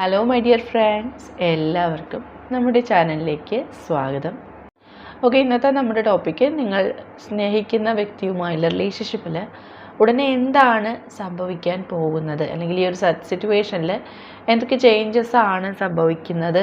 Hello my dear friends എല്ലാവർക്കും നമ്മുടെ ചാനലിലേക്ക് സ്വാഗതം. ഓക്കെ ഇന്നത്തെ നമ്മുടെ ടോപ്പിക്ക് നിങ്ങൾ സ്നേഹിക്കുന്ന വ്യക്തിയുമായുള്ള റിലേഷൻഷിപ്പിൽ ഉടനെ എന്താണ് സംഭവിക്കാൻ പോകുന്നത്? അല്ലെങ്കിൽ ഈ ഒരു സിറ്റുവേഷനിൽ എന്തൊക്കെ ചേഞ്ചസ് ആണ് സംഭവിക്കുന്നത്?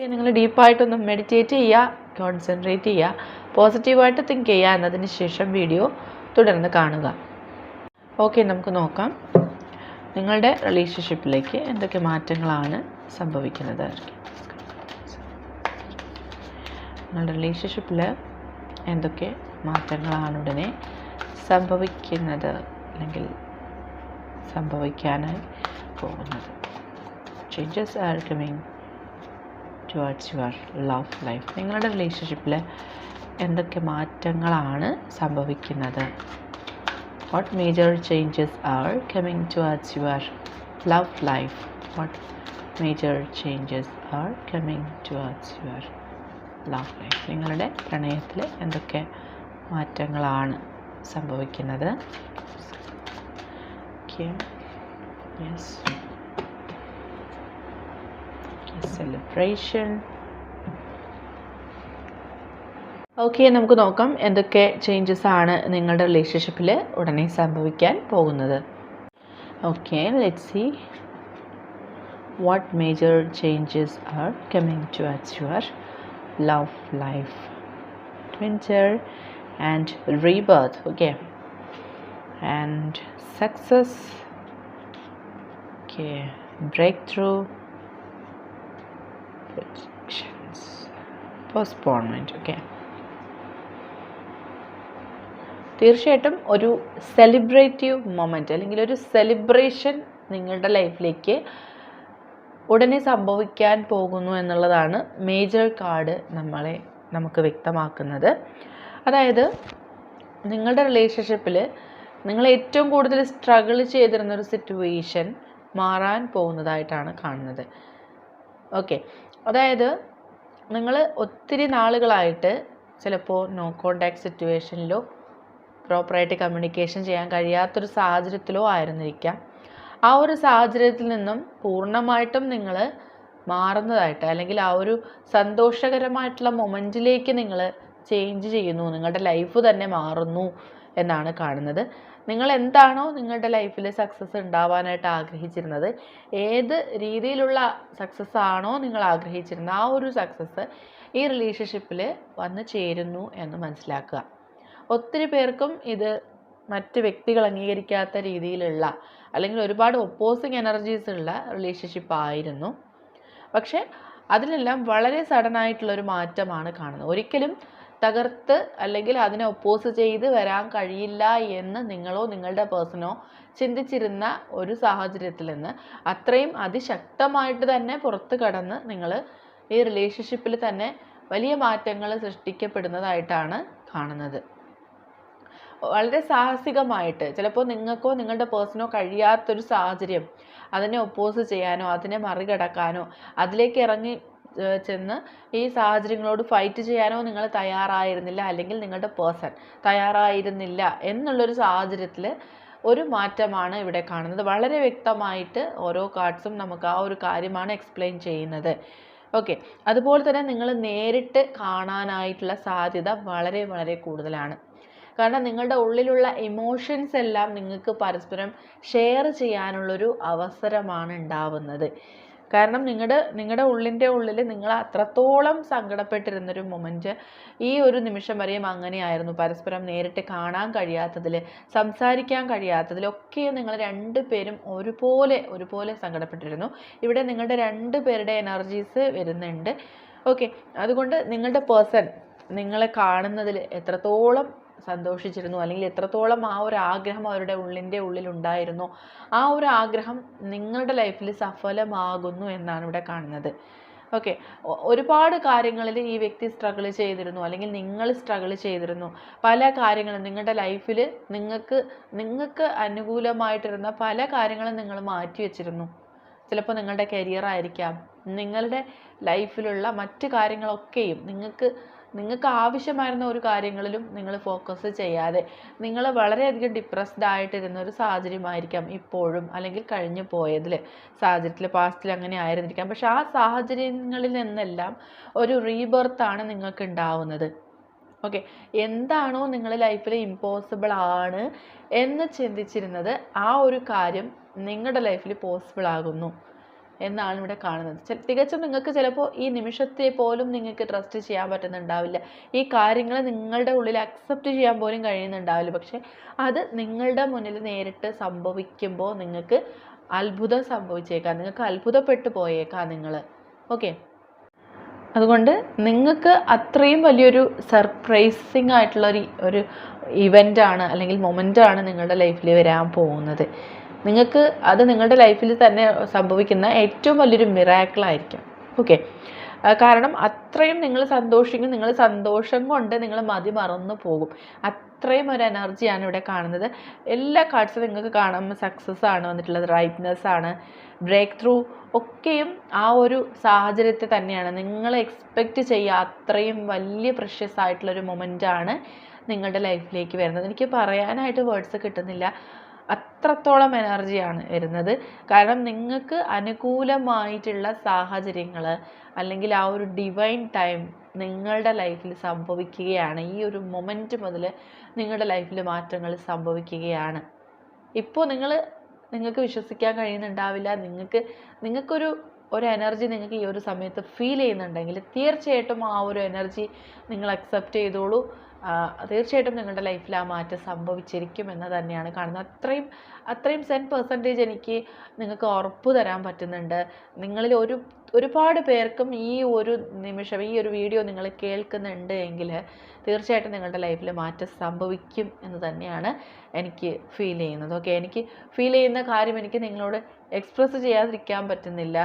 ഓക്കെ നിങ്ങൾ ഡീപ്പായിട്ടൊന്ന് മെഡിറ്റേറ്റ് ചെയ്യുക കോൺസെൻട്രേറ്റ് ചെയ്യുക പോസിറ്റീവായിട്ട് തിങ്ക് ചെയ്യുക എന്നതിന് ശേഷം വീഡിയോ തുടർന്ന് കാണുക. ഓക്കെ നമുക്ക് നോക്കാം. നിങ്ങളുടെ റിലേഷൻഷിപ്പിലേക്ക് എന്തൊക്കെ മാറ്റങ്ങളാണ് സംഭവിക്കുന്നത്? നിങ്ങളുടെ റിലേഷൻഷിപ്പിൽ എന്തൊക്കെ മാറ്റങ്ങളാണ് ഉടനെ സംഭവിക്കുന്നത്? അല്ലെങ്കിൽ സംഭവിക്കാനായി പോകുന്നത്? Changes are coming towards your love life നിങ്ങളുടെ റിലേഷൻഷിപ്പിൽ എന്തൊക്കെ മാറ്റങ്ങളാണ് സംഭവിക്കുന്നത്? What major changes are coming towards your love life what major changes are coming towards your love life നിങ്ങളുടെ പ്രണയത്തിൽ എന്തൊക്കെ മാറ്റങ്ങളാണ് സംഭവിക്കുന്നത്? ഓക്കെ യെസ് സെലിബ്രേഷൻ ഓക്കെ നമുക്ക് നോക്കാം എന്തൊക്കെ ചേഞ്ചസ് ആണ് നിങ്ങളുടെ റിലേഷൻഷിപ്പിൽ ഉടനെ സംഭവിക്കാൻ പോകുന്നത്. Okay let see what major changes are coming to at your love life ട്വിൻചർ and rebirth okay and success okay breakthrough projections postponement okay തീർച്ചയായിട്ടും ഒരു സെലിബ്രേറ്റീവ് മൊമെന്റ് അല്ലെങ്കിൽ ഒരു സെലിബ്രേഷൻ നിങ്ങളുടെ ലൈഫിലേക്ക് ഉടനെ സംഭവിക്കാൻ പോകുന്നു എന്നുള്ളതാണ് മേജർ കാർഡ് നമ്മളെ നമുക്ക് വ്യക്തമാക്കുന്നത്. അതായത് നിങ്ങളുടെ റിലേഷൻഷിപ്പിൽ നിങ്ങൾ ഏറ്റവും കൂടുതൽ സ്ട്രഗിൾ ചെയ്തിരുന്ന ഒരു സിറ്റുവേഷൻ മാറാൻ പോകുന്നതായിട്ടാണ് കാണുന്നത്. ഓക്കെ അതായത് നിങ്ങൾ ഒത്തിരി നാളുകളായിട്ട് ചിലപ്പോൾ നോ കോണ്ടാക്ട് സിറ്റുവേഷനിലോ പ്രോപ്പറായിട്ട് കമ്മ്യൂണിക്കേഷൻ ചെയ്യാൻ കഴിയാത്തൊരു സാഹചര്യത്തിലോ ആയിരുന്നിരിക്കാം. ആ ഒരു സാഹചര്യത്തിൽ നിന്നും പൂർണമായിട്ടും നിങ്ങൾ മാറുന്നതായിട്ട് അല്ലെങ്കിൽ ആ ഒരു സന്തോഷകരമായിട്ടുള്ള മൊമെന്റിലേക്ക് നിങ്ങൾ ചേഞ്ച് ചെയ്യുന്നു. നിങ്ങളുടെ ലൈഫ് തന്നെ മാറുന്നു എന്നാണ് കാണുന്നത്. നിങ്ങൾ എന്താണോ നിങ്ങളുടെ ലൈഫിൽ സക്സസ് ഉണ്ടാവാനായിട്ട് ആഗ്രഹിച്ചിരുന്നത് ഏത് രീതിയിലുള്ള സക്സസ് ആണോ നിങ്ങൾ ആഗ്രഹിച്ചിരുന്നത് ആ ഒരു സക്സസ് ഈ റിലേഷൻഷിപ്പിൽ വന്നു ചേരുന്നു എന്ന് മനസ്സിലാക്കുക. ഒത്തിരി പേർക്കും ഇത് മറ്റ് വ്യക്തികൾ അംഗീകരിക്കാത്ത രീതിയിലുള്ള അല്ലെങ്കിൽ ഒരുപാട് ഒപ്പോസിങ് എനർജീസ് ഉള്ള റിലേഷൻഷിപ്പ് ആയിരുന്നു. പക്ഷേ അതിലെല്ലാം വളരെ സഡൻ ആയിട്ടുള്ളൊരു മാറ്റമാണ് കാണുന്നത്. ഒരിക്കലും തകർത്ത് അല്ലെങ്കിൽ അതിനെ ഒപ്പോസ് ചെയ്ത് വരാൻ കഴിയില്ല എന്ന് നിങ്ങളോ നിങ്ങളുടെ പേഴ്സണോ ചിന്തിച്ചിരുന്ന ഒരു സാഹചര്യത്തിൽ നിന്ന് അത്രയും അതിശക്തമായിട്ട് തന്നെ പുറത്ത് കടന്ന് നിങ്ങൾ ഈ റിലേഷൻഷിപ്പിൽ തന്നെ വലിയ മാറ്റങ്ങൾ സൃഷ്ടിക്കപ്പെടുന്നതായിട്ടാണ് കാണുന്നത്. വളരെ സാഹസികമായിട്ട് ചിലപ്പോൾ നിങ്ങൾക്കോ നിങ്ങളുടെ പേഴ്സണോ കഴിയാത്തൊരു സാഹചര്യം അതിനെ ഒപ്പോസ് ചെയ്യാനോ അതിനെ മറികടക്കാനോ അതിലേക്ക് ഇറങ്ങി ചെന്ന് ഈ സാഹചര്യങ്ങളോട് ഫൈറ്റ് ചെയ്യാനോ നിങ്ങൾ തയ്യാറായിരുന്നില്ല അല്ലെങ്കിൽ നിങ്ങളുടെ പേഴ്സൺ തയ്യാറായിരുന്നില്ല എന്നുള്ളൊരു സാഹചര്യത്തിൽ ഒരു മാറ്റമാണ് ഇവിടെ കാണുന്നത്. വളരെ വ്യക്തമായിട്ട് ഓരോ കാർഡ്സും നമുക്ക് ആ ഒരു കാര്യമാണ് എക്സ്പ്ലെയിൻ ചെയ്യുന്നത്. ഓക്കെ അതുപോലെ തന്നെ നിങ്ങൾ നേരിട്ട് കാണാനായിട്ടുള്ള സാധ്യത വളരെ വളരെ കൂടുതലാണ്. കാരണം നിങ്ങളുടെ ഉള്ളിലുള്ള ഇമോഷൻസ് എല്ലാം നിങ്ങൾക്ക് പരസ്പരം ഷെയർ ചെയ്യാനുള്ളൊരു അവസരമാണ് ഉണ്ടാവുന്നത്. കാരണം നിങ്ങളുടെ നിങ്ങളുടെ ഉള്ളിന്റെ ഉള്ളിൽ നിങ്ങൾ അത്രത്തോളം സങ്കടപ്പെട്ടിരുന്നൊരു മൊമെന്റ് ഈ ഒരു നിമിഷം വരെയും അങ്ങനെയായിരുന്നു. പരസ്പരം നേരിട്ട് കാണാൻ കഴിയാത്തതിൽ സംസാരിക്കാൻ കഴിയാത്തതിലൊക്കെ നിങ്ങൾ രണ്ട് പേരും ഒരുപോലെ ഒരുപോലെ സങ്കടപ്പെട്ടിരുന്നു. ഇവിടെ നിങ്ങളുടെ രണ്ട് പേരുടെ എനർജീസ് വരുന്നുണ്ട്. ഓക്കെ അതുകൊണ്ട് നിങ്ങളുടെ പേഴ്സൺ നിങ്ങളെ കാണുന്നതിൽ എത്രത്തോളം സന്തോഷിച്ചിരുന്നു. അല്ലെങ്കിൽ എത്രത്തോളം ആ ഒരു ആഗ്രഹം അവരുടെ ഉള്ളിന്റെ ഉള്ളിലുണ്ടായിരുന്നു. ആ ഒരു ആഗ്രഹം നിങ്ങളുടെ ലൈഫിൽ സഫലമാകുന്നു എന്നാണ് ഇവിടെ കാണുന്നത്. ഓക്കെ ഒരുപാട് കാര്യങ്ങളിൽ ഈ വ്യക്തി സ്ട്രഗിൾ ചെയ്തിരുന്നു. അല്ലെങ്കിൽ നിങ്ങൾ സ്ട്രഗിൾ ചെയ്തിരുന്നു. പല കാര്യങ്ങളും നിങ്ങളുടെ ലൈഫിൽ നിങ്ങൾക്ക് നിങ്ങൾക്ക് അനുകൂലമായിട്ടിരുന്ന പല കാര്യങ്ങളും നിങ്ങൾ മാറ്റി വെച്ചിരുന്നു. ചിലപ്പോൾ നിങ്ങളുടെ കരിയർ ആയിരിക്കാം. നിങ്ങളുടെ ലൈഫിലുള്ള മറ്റ് കാര്യങ്ങളൊക്കെയും നിങ്ങൾക്ക് നിങ്ങൾക്ക് ആവശ്യമായിരുന്ന ഒരു കാര്യങ്ങളിലും നിങ്ങൾ ഫോക്കസ് ചെയ്യാതെ നിങ്ങൾ വളരെയധികം ഡിപ്രസ്ഡ് ആയിട്ടിരുന്ന ഒരു സാഹചര്യമായിരിക്കാം ഇപ്പോഴും അല്ലെങ്കിൽ കഴിഞ്ഞു പോയതിൽ സാഹചര്യത്തിൽ പാസ്റ്റിൽ അങ്ങനെ ആയിരുന്നിരിക്കാം. പക്ഷെ ആ സാഹചര്യങ്ങളിൽ നിന്നെല്ലാം ഒരു റീബർത്താണ് നിങ്ങൾക്ക് ഉണ്ടാവുന്നത്. ഓക്കെ എന്താണോ നിങ്ങൾ ലൈഫിൽ ഇമ്പോസിബിൾ ആണ് എന്ന് ചിന്തിച്ചിരുന്നത് ആ ഒരു കാര്യം നിങ്ങളുടെ ലൈഫിൽ പോസിബിൾ ആകുന്നു. എന്നാണ് ഇവിടെ കാണുന്നത്. തികച്ചും നിങ്ങൾക്ക് ചിലപ്പോൾ ഈ നിമിഷത്തെ പോലും നിങ്ങൾക്ക് ട്രസ്റ്റ് ചെയ്യാൻ പറ്റുന്നുണ്ടാവില്ല. ഈ കാര്യങ്ങൾ നിങ്ങളുടെ ഉള്ളിൽ അക്സെപ്റ്റ് ചെയ്യാൻ പോലും കഴിയുന്നുണ്ടാവില്ല. പക്ഷേ അത് നിങ്ങളുടെ മുന്നിൽ നേരിട്ട് സംഭവിക്കുമ്പോൾ നിങ്ങൾക്ക് അത്ഭുതം സംഭവിച്ചേക്കാം. നിങ്ങൾക്ക് അത്ഭുതപ്പെട്ടു പോയേക്കാം നിങ്ങൾ. ഓക്കെ അതുകൊണ്ട് നിങ്ങൾക്ക് അത്രയും വലിയൊരു സർപ്രൈസിങ് ആയിട്ടുള്ള ഒരു ഒരു ഇവന്റാണ് അല്ലെങ്കിൽ മൊമെന്റാണ് നിങ്ങളുടെ ലൈഫിൽ വരാൻ പോകുന്നത്. നിങ്ങൾക്ക് അത് നിങ്ങളുടെ ലൈഫിൽ തന്നെ സംഭവിക്കുന്ന ഏറ്റവും വലിയൊരു മിറാക്കിളായിരിക്കും ഓക്കെ കാരണം അത്രയും നിങ്ങൾ സന്തോഷിക്കും നിങ്ങൾ സന്തോഷം കൊണ്ട് നിങ്ങൾ മതി മറന്നു പോകും. അത്രയും ഒരു എനർജിയാണ് ഇവിടെ കാണുന്നത്. എല്ലാ കാർഡ്സും നിങ്ങൾക്ക് കാണാൻ സക്സസ് ആണ് വന്നിട്ടുള്ളത് റൈറ്റ്നെസ് ആണ്. ബ്രേക്ക് ത്രൂ ഒക്കെയും ആ ഒരു സാഹചര്യത്തെ തന്നെയാണ്. നിങ്ങൾ എക്സ്പെക്റ്റ് ചെയ്യുക അത്രയും വലിയ പ്രഷ്യസ് ആയിട്ടുള്ളൊരു മൊമെന്റാണ് നിങ്ങളുടെ ലൈഫിലേക്ക് വരുന്നത്. എനിക്ക് പറയാനായിട്ട് വേർഡ്സ് കിട്ടുന്നില്ല. അത്രത്തോളം എനർജിയാണ് വരുന്നത്. കാരണം നിങ്ങൾക്ക് അനുകൂലമായിട്ടുള്ള സാഹചര്യങ്ങൾ അല്ലെങ്കിൽ ആ ഒരു ഡിവൈൻ ടൈം നിങ്ങളുടെ ലൈഫിൽ സംഭവിക്കുകയാണ്. ഈ ഒരു മൊമെന്റ് മുതൽ നിങ്ങളുടെ ലൈഫിൽ മാറ്റങ്ങൾ സംഭവിക്കുകയാണ്. ഇപ്പോൾ നിങ്ങൾ നിങ്ങൾക്ക് വിശ്വസിക്കാൻ കഴിയുന്നുണ്ടാവില്ല. നിങ്ങൾക്ക് നിങ്ങൾക്കൊരു ഒരു എനർജി നിങ്ങൾക്ക് ഈ ഒരു സമയത്ത് ഫീൽ ചെയ്യുന്നുണ്ടെങ്കിൽ തീർച്ചയായിട്ടും ആ ഒരു എനർജി നിങ്ങൾ അക്സെപ്റ്റ് ചെയ്തോളൂ. തീർച്ചയായിട്ടും നിങ്ങളുടെ ലൈഫിൽ ആ മാറ്റം സംഭവിച്ചിരിക്കും എന്ന് തന്നെയാണ് കാണുന്നത്. അത്രയും അത്രയും സെൻ പെർസെന്റേജ് എനിക്ക് നിങ്ങൾക്ക് ഉറപ്പ് തരാൻ പറ്റുന്നുണ്ട്. നിങ്ങളിൽ ഒരു ഒരുപാട് പേർക്കും ഈ ഒരു നിമിഷം ഈ ഒരു വീഡിയോ നിങ്ങൾ കേൾക്കുന്നുണ്ട് എങ്കിൽ തീർച്ചയായിട്ടും നിങ്ങളുടെ ലൈഫിൽ മാറ്റം സംഭവിക്കും എന്ന് തന്നെയാണ് എനിക്ക് ഫീൽ ചെയ്യുന്നത്. ഓക്കെ എനിക്ക് ഫീൽ ചെയ്യുന്ന കാര്യം എനിക്ക് നിങ്ങളോട് എക്സ്പ്രസ് ചെയ്യാതിരിക്കാൻ പറ്റുന്നില്ല.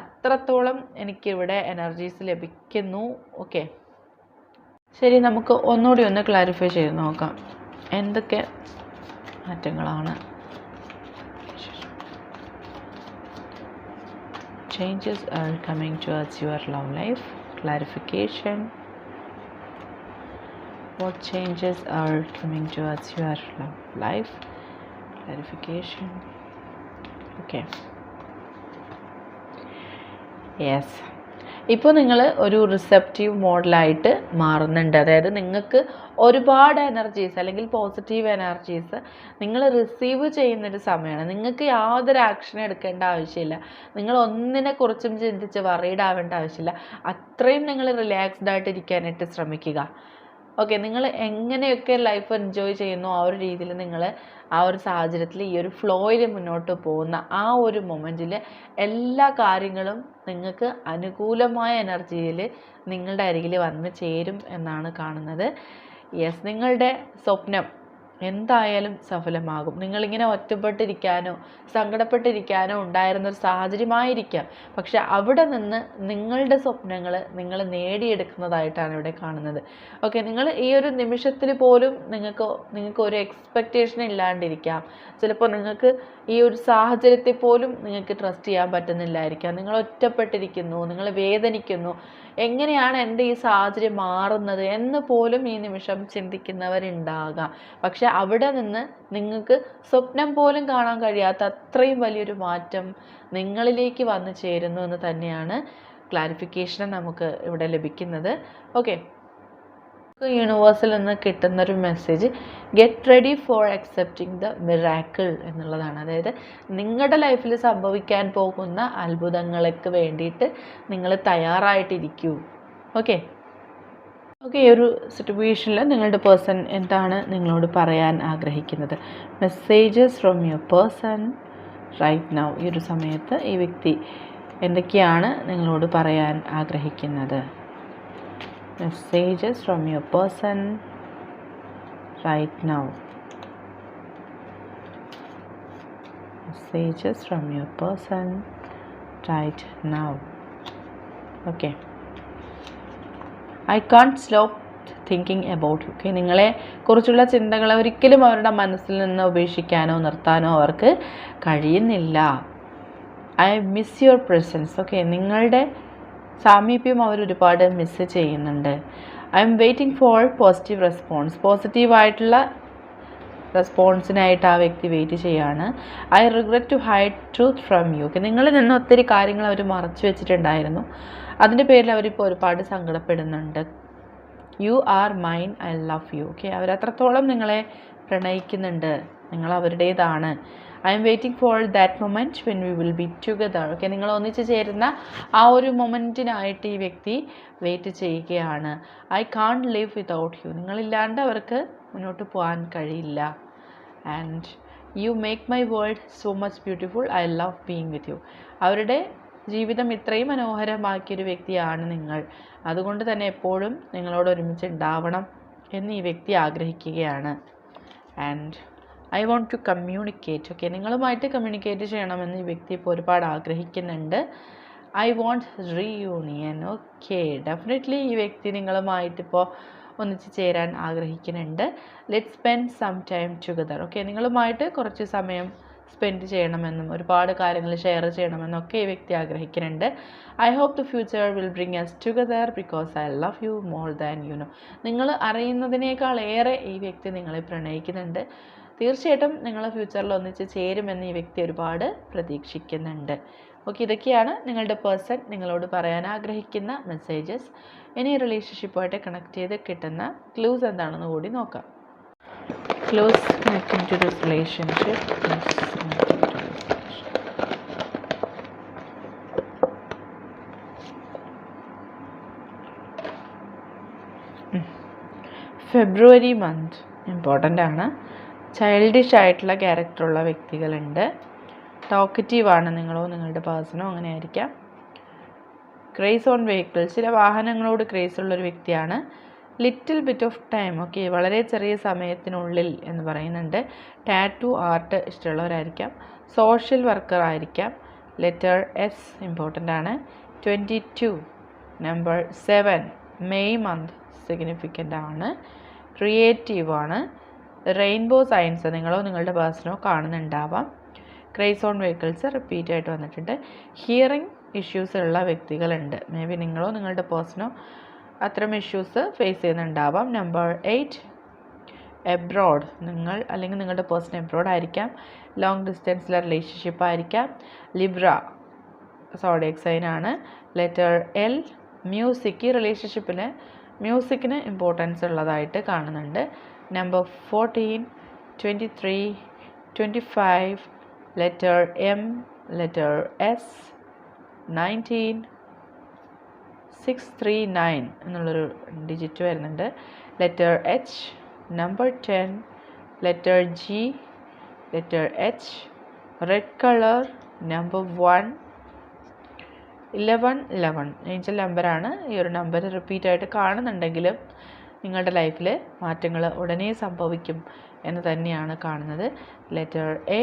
അത്രത്തോളം എനിക്കിവിടെ എനർജീസ് ലഭിക്കുന്നു. ഓക്കെ ശരി നമുക്ക് ഒന്നുകൂടി ഒന്ന് ക്ലാരിഫൈ ചെയ്ത് നോക്കാം. എന്തൊക്കെ മാറ്റങ്ങളാണ്? Changes are coming towards your love life clarification what changes are coming towards your love life? Clarification. Okay. Yes ഇപ്പോൾ നിങ്ങൾ ഒരു റിസെപ്റ്റീവ് മോഡലായിട്ട് മാറുന്നുണ്ട്. അതായത് നിങ്ങൾക്ക് ഒരുപാട് എനർജീസ് അല്ലെങ്കിൽ പോസിറ്റീവ് എനർജീസ് നിങ്ങൾ റിസീവ് ചെയ്യുന്നൊരു സമയമാണ് നിങ്ങൾക്ക് യാതൊരു ആക്ഷൻ എടുക്കേണ്ട ആവശ്യമില്ല. നിങ്ങൾ ഒന്നിനെക്കുറിച്ചും ചിന്തിച്ച് വറീഡ് ആവേണ്ട ആവശ്യമില്ല. അത്രയും നിങ്ങൾ റിലാക്സ്ഡ് ആയിട്ട് ഇരിക്കാനായിട്ട് ശ്രമിക്കുക. ഓക്കെ നിങ്ങൾ എങ്ങനെയൊക്കെ ലൈഫ് എൻജോയ് ചെയ്യുന്നു ആ ഒരു രീതിയിൽ നിങ്ങൾ ആ ഒരു സാഹചര്യത്തിൽ ഈ ഒരു ഫ്ലോയിൽ മുന്നോട്ട് പോകുന്ന ആ ഒരു മൊമെന്റിൽ എല്ലാ കാര്യങ്ങളും നിങ്ങൾക്ക് അനുകൂലമായ എനർജിയിൽ നിങ്ങളുടെ അരികിൽ വന്ന് ചേരും എന്നാണ് കാണുന്നത്. യെസ് നിങ്ങളുടെ സ്വപ്നം എന്തായാലും സഫലമാകും. നിങ്ങളിങ്ങനെ ഒറ്റപ്പെട്ടിരിക്കാനോ സങ്കടപ്പെട്ടിരിക്കാനോ ഉണ്ടായിരുന്ന ഒരു സാഹചര്യമായിരിക്കാം. പക്ഷെ അവിടെ നിന്ന് നിങ്ങളുടെ സ്വപ്നങ്ങൾ നിങ്ങൾ നേടിയെടുക്കുന്നതായിട്ടാണ് ഇവിടെ കാണുന്നത്. ഓക്കെ നിങ്ങൾ ഈ ഒരു നിമിഷത്തിൽ പോലും നിങ്ങൾക്ക് നിങ്ങൾക്ക് ഒരു എക്സ്പെക്റ്റേഷൻ ഇല്ലാണ്ടിരിക്കാം. ചിലപ്പോൾ നിങ്ങൾക്ക് ഈ ഒരു സാഹചര്യത്തെ പോലും നിങ്ങൾക്ക് ട്രസ്റ്റ് ചെയ്യാൻ പറ്റുന്നില്ലായിരിക്കാം. നിങ്ങൾ ഒറ്റപ്പെട്ടിരിക്കുന്നു നിങ്ങൾ വേദനിക്കുന്നു. എങ്ങനെയാണ് എന്റെ ഈ സാഹചര്യം മാറുന്നത് എന്ന് പോലും ഈ നിമിഷം ചിന്തിക്കുന്നവരുണ്ടാകാം. പക്ഷെ അവിടെ നിന്ന് നിങ്ങൾക്ക് സ്വപ്നം പോലും കാണാൻ കഴിയാത്ത അത്രയും വലിയൊരു മാറ്റം നിങ്ങളിലേക്ക് വന്നു ചേരുന്നു എന്ന് തന്നെയാണ് ക്ലാരിഫിക്കേഷൻ നമുക്ക് ഇവിടെ ലഭിക്കുന്നത്. ഓക്കെ യൂണിവേഴ്സിൽ നിന്ന് കിട്ടുന്നൊരു message get ready for accepting the miracle എന്നുള്ളതാണ്. അതായത് നിങ്ങളുടെ ലൈഫിൽ സംഭവിക്കാൻ പോകുന്ന അത്ഭുതങ്ങൾക്ക് വേണ്ടിയിട്ട് നിങ്ങൾ തയ്യാറായിട്ടിരിക്കൂ. ഓക്കെ ഓക്കെ ഈ ഒരു സിറ്റുവേഷനിൽ നിങ്ങളുടെ പേഴ്സൺ എന്താണ് നിങ്ങളോട് പറയാൻ ആഗ്രഹിക്കുന്നത്? Messages from your person right now ഈ ഒരു സമയത്ത് ഈ വ്യക്തി എന്തൊക്കെയാണ് നിങ്ങളോട് പറയാൻ ആഗ്രഹിക്കുന്നത്? Messages from your person right now messages from your person right now okay I can't stop thinking about okay നിങ്ങളെ കുറിച്ചുള്ള ചിന്തകൾ ഒരിക്കലും അവരുടെ മനസ്സിൽ നിന്ന് ഉപേക്ഷിക്കാനോ നിർത്താനോ അവർക്ക് കഴിയുന്നില്ല. I miss your presence okay നിങ്ങളുടെ സാമീപ്യം അവർ ഒരുപാട് മിസ് ചെയ്യുന്നുണ്ട്. I'm waiting for positive response പോസിറ്റീവായിട്ടുള്ള റെസ്പോൺസിനായിട്ട് ആ വ്യക്തി വെയിറ്റ് ചെയ്യാണ്. I regret to hide truth from you okay നിങ്ങളിൽ നിന്ന് ഒത്തിരി കാര്യങ്ങൾ അവർ മറച്ചു വെച്ചിട്ടുണ്ടായിരുന്നു. അതിന്റെ പേരിൽ അവരിപ്പോൾ ഒരുപാട് സങ്കടപ്പെടുന്നുണ്ട്. You are mine I love you okay അവരത്രത്തോളം നിങ്ങളെ പ്രണയിക്കുന്നുണ്ട്. നിങ്ങൾ അവരുടേതാണ്. I'm waiting for that moment when we will be together okay നിങ്ങൾ ഒന്നിച്ച് ചേരുന്ന ആ ഒരു മൊമെന്റിനായിട്ട് ഈ വ്യക്തി വെയിറ്റ് ചെയ്യുകയാണ്. I can live without you നിങ്ങളില്ലാണ്ട് അവർക്ക് മുന്നോട്ട് പോകാൻ കഴിയില്ല. And you make my world so much beautiful I love being with you അവരുടെ ജീവിതം ഇത്രയും മനോഹരമാക്കിയൊരു വ്യക്തിയാണ് നിങ്ങൾ. അതുകൊണ്ട് തന്നെ എപ്പോഴും നിങ്ങളോട് ഒരുമിച്ച് ഉണ്ടാവണം എന്ന് ഈ വ്യക്തി ആഗ്രഹിക്കുകയാണ്. And I want to communicate okay നിങ്ങളുമായിട്ട് കമ്മ്യൂണിക്കേറ്റ് ചെയ്യണമെന്ന് ഈ വ്യക്തി ഇപ്പോൾ ഒരുപാട് ആഗ്രഹിക്കുന്നുണ്ട്. I want reunion okay definitely ഈ വ്യക്തി നിങ്ങളുമായിട്ടിപ്പോൾ ഒന്നിച്ച് ചേരാൻ ആഗ്രഹിക്കുന്നുണ്ട്. Let spend some time together okay നിങ്ങളുമായിട്ട് കുറച്ച് സമയം സ്പെൻഡ് ചെയ്യണമെന്നും ഒരുപാട് കാര്യങ്ങൾ ഷെയർ ചെയ്യണമെന്നൊക്കെ ഈ വ്യക്തി ആഗ്രഹിക്കുന്നുണ്ട്. I hope the future will bring us together because I love you more than you know നിങ്ങൾ അറിയുന്നതിനേക്കാൾ ഏറെ ഈ വ്യക്തി നിങ്ങളെ പ്രണയിക്കുന്നുണ്ട്. തീർച്ചയായിട്ടും നിങ്ങൾ ഫ്യൂച്ചറിൽ ഒന്നിച്ച് ചേരുമെന്ന് ഈ വ്യക്തി ഒരുപാട് പ്രതീക്ഷിക്കുന്നുണ്ട്. ഓക്കെ ഇതൊക്കെയാണ് നിങ്ങളുടെ പേഴ്സൺ നിങ്ങളോട് പറയാൻ ആഗ്രഹിക്കുന്ന മെസ്സേജസ് ഇനി റിലേഷൻഷിപ്പുമായിട്ട് കണക്ട് ചെയ്ത് കിട്ടുന്ന ക്ലൂസ് എന്താണെന്ന് കൂടി നോക്കാം. Clues connected to relationship February month important ആണ്. ചൈൽഡിഷ് ആയിട്ടുള്ള ക്യാരക്ടറുള്ള വ്യക്തികളുണ്ട്. ടോക്കറ്റീവ് ആണ് നിങ്ങളോ നിങ്ങളുടെ പേഴ്സണോ അങ്ങനെ ആയിരിക്കാം. ക്രേസ് ഓൺ വെഹിക്കിൾ ചില വാഹനങ്ങളോട് ക്രേസ് ഉള്ളൊരു വ്യക്തിയാണ്. Little bit of time okay വളരെ ചെറിയ സമയത്തിനുള്ളിൽ എന്ന് പറയുന്നുണ്ട്. ടാറ്റു ആർട്ട് ഇഷ്ടമുള്ളവരായിരിക്കാം. സോഷ്യൽ വർക്കർ ആയിരിക്കാം. ലെറ്റർ എസ് ഇമ്പോർട്ടന്റ് ആണ്. Twenty two number seven May month significant ആണ്. ക്രിയേറ്റീവ് ആണ്. റെയിൻബോ സയൻസ് നിങ്ങളോ നിങ്ങളുടെ പേഴ്സണോ കാണുന്നുണ്ടാവാം. ക്രൈസ് ഓൺ വെഹിക്കിൾസ് റിപ്പീറ്റ് ആയിട്ട് വന്നിട്ടുണ്ട്. ഹിയറിംഗ് ഇഷ്യൂസ് ഉള്ള വ്യക്തികളുണ്ട്. മേ ബി നിങ്ങളോ നിങ്ങളുടെ പേഴ്സണോ അത്തരം ഇഷ്യൂസ് ഫേസ് ചെയ്യുന്നുണ്ടാവാം. നമ്പർ എയ്റ്റ് എബ്രോഡ് നിങ്ങൾ അല്ലെങ്കിൽ നിങ്ങളുടെ പേഴ്സൺ എബ്രോഡ് ആയിരിക്കാം. ലോങ് ഡിസ്റ്റൻസിലെ റിലേഷൻഷിപ്പ് ആയിരിക്കാം. ലിബ്ര സോഡിയക് എക്സൈൻ ആണ്. ലെറ്റർ എൽ മ്യൂസിക് ഈ റിലേഷൻഷിപ്പിന് മ്യൂസിക്കിന് ഇമ്പോർട്ടൻസ് ഉള്ളതായിട്ട് കാണുന്നുണ്ട്. Number fourteen twenty three twenty five letter M letter S nineteen six three nine എന്നുള്ളൊരു ഡിജിറ്റ് വരുന്നുണ്ട്. Letter H number ten letter G letter H red colour number one eleven eleven angel നമ്പറാണ് ഈ ഒരു number repeat ആയിട്ട് കാണുന്നുണ്ടെങ്കിലും നിങ്ങളുടെ ലൈഫിൽ മാറ്റങ്ങൾ ഉടനെ സംഭവിക്കും എന്ന് തന്നെയാണ് കാണുന്നത്. Letter A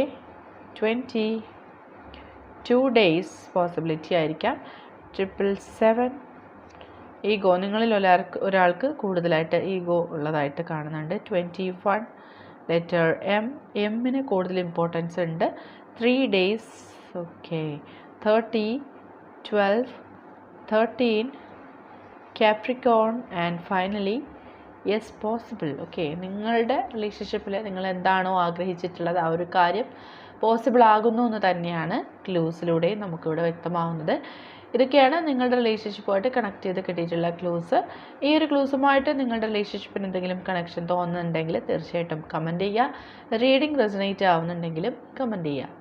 twenty two days possibility ആയിരിക്കാം. ട്രിപ്പിൾ സെവൻ ഈഗോ നിങ്ങളിൽ ഒരാൾക്ക് ഒരാൾക്ക് കൂടുതലായിട്ട് ഈഗോ ഉള്ളതായിട്ട് കാണുന്നുണ്ട്. ട്വന്റി വൺ ലെറ്റർ എം എമ്മിന് കൂടുതൽ ഇമ്പോർട്ടൻസ് ഉണ്ട്. Three days okay thirty twelve thirteen Capricorn and finally yes possible okay നിങ്ങളുടെ റിലേഷൻഷിപ്പിൽ നിങ്ങൾ എന്താണോ ആഗ്രഹിച്ചിട്ടുള്ളത് ആ ഒരു കാര്യം പോസിബിൾ ആകുന്നു എന്ന് തന്നെയാണ് ക്ലൂസിലൂടെ നമുക്കിവിടെ വ്യക്തമാവുന്നത്. ഇതൊക്കെയാണ് നിങ്ങളുടെ റിലേഷൻഷിപ്പുമായിട്ട് കണക്ട് ചെയ്ത് കിട്ടിയിട്ടുള്ള ക്ലൂസ് ഈ ഒരു ക്ലൂസുമായിട്ട് നിങ്ങളുടെ റിലേഷൻഷിപ്പിന് എന്തെങ്കിലും കണക്ഷൻ തോന്നുന്നുണ്ടെങ്കിൽ തീർച്ചയായിട്ടും കമന്റ് ചെയ്യുക. റീഡിംഗ് റെസനേറ്റ് ആവുന്നുണ്ടെങ്കിലും കമന്റ് ചെയ്യുക.